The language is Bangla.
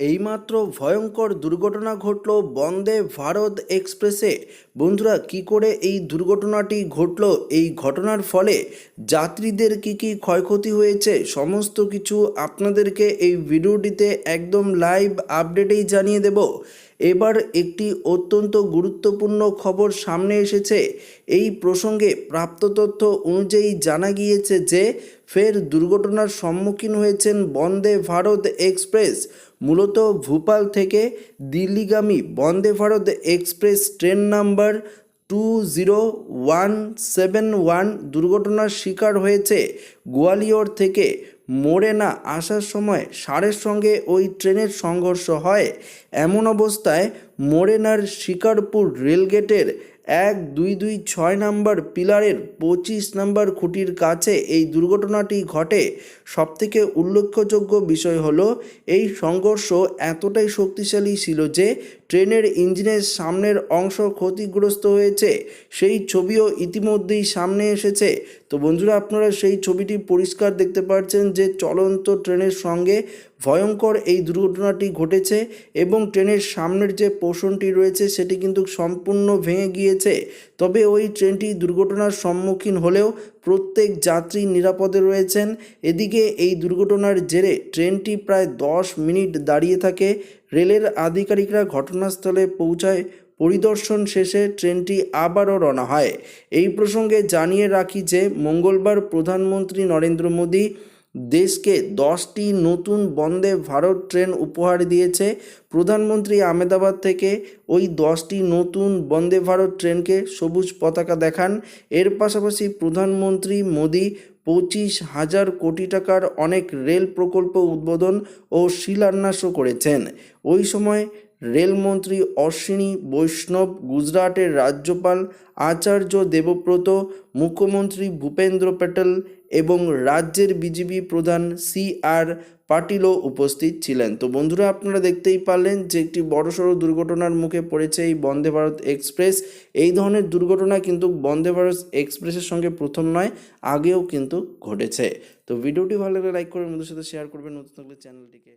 এইমাত্র ভয়ঙ্কর দুর্ঘটনা ঘটল বন্দে ভারত এক্সপ্রেসে। বন্ধুরা, কি করে এই দুর্ঘটনাটি ঘটল, এই ঘটনার ফলে যাত্রীদের কি কি ক্ষয়ক্ষতি হয়েছে, সমস্ত কিছু আপনাদেরকে এই ভিডিওটিতে একদম লাইভ আপডেটেই জানিয়ে দেব। এবার একটি অত্যন্ত গুরুত্বপূর্ণ খবর সামনে এসেছে। এই প্রসঙ্গে প্রাপ্ত তথ্য অনুযায়ী জানা গিয়েছে যে, ফের দুর্ঘটনার সম্মুখীন হয়েছেন বন্দে ভারত এক্সপ্রেস। মূলত ভূপাল থেকে দিল্লিগামী Vande Bharat express train number two zero one seven one দুর্ঘটনার শিকার হয়েছে গোয়ালিয়র থেকে মোরেনা আসার সময় সারের সঙ্গে ওই ট্রেনের সংঘর্ষ হয়। এমন অবস্থায় মোরেনার শিকারপুর রেলগেটের এক, দুই দুই, ছয় নম্বর পিলারের পঁচিশ নম্বর খুঁটির কাছে এই দুর্ঘটনাটি ঘটে। সবথেকে উল্লেখযোগ্য বিষয় হলো, এই সংঘর্ষ এতটাই শক্তিশালী ছিল যে ট্রেনের ইঞ্জিনের সামনের অংশ ক্ষতিগ্রস্ত হয়েছে। সেই ছবিও ইতিমধ্যেই সামনে এসেছে। তো বন্ধুরা, আপনারা সেই ছবিটি পরিষ্কার দেখতে পাচ্ছেন যে চলন্ত ট্রেনের সঙ্গে ভয়ঙ্কর এই দুর্ঘটনাটি ঘটেছে এবং ট্রেনের সামনের যে পোষণটি রয়েছে সেটি কিন্তু সম্পূর্ণ ভেঙে গিয়েছে। তবে ওই ট্রেনটি দুর্ঘটনার সম্মুখীন হলেও প্রত্যেক যাত্রী নিরাপদে রয়েছেন। এদিকে এই দুর্ঘটনার জেরে ট্রেনটি প্রায় দশ মিনিট দাঁড়িয়ে থাকে। রেলের আধিকারিকরা ঘটনাস্থলে পৌঁছায়। পরিদর্শন শেষে ট্রেনটি আবারও রওনা হয়। এই প্রসঙ্গে জানিয়ে রাখি যে, মঙ্গলবার প্রধানমন্ত্রী নরেন্দ্র মোদী দেশকে দশটি নতুন বন্দে ভারত ট্রেন উপহার দিয়েছে। প্রধানমন্ত্রী আহমেদাবাদ থেকে ওই দশটি নতুন বন্দে ভারত ট্রেনকে সবুজ পতাকা দেখান। এর পাশাপাশি প্রধানমন্ত্রী মোদী পঁচিশ হাজার কোটি টাকার অনেক রেল প্রকল্প উদ্বোধন ও শিলান্যাসও করেছেন। ওই সময় রেলমন্ত্রী অশ্বিনী বৈষ্ণব, গুজরাটের রাজ্যপাল আচার্য দেবব্রত, মুখ্যমন্ত্রী ভূপেন্দ্র প্যাটেল এবং রাজ্যের বিজেপি প্রধান সি আর পাটিলও উপস্থিত ছিলেন। তো বন্ধুরা, আপনারা দেখতেই পারলেন যে একটি বড়সড় দুর্ঘটনার মুখে পড়েছে এই বন্দে ভারত এক্সপ্রেস। এই ধরনের দুর্ঘটনা কিন্তু বন্দে ভারত এক্সপ্রেসের সঙ্গে প্রথম নয়, আগেও কিন্তু ঘটেছে। তো ভিডিওটি ভালো লাগলে লাইক করবেন বন্ধুর সাথে শেয়ার করবেন। নতুন থাকলে চ্যানেলটিকে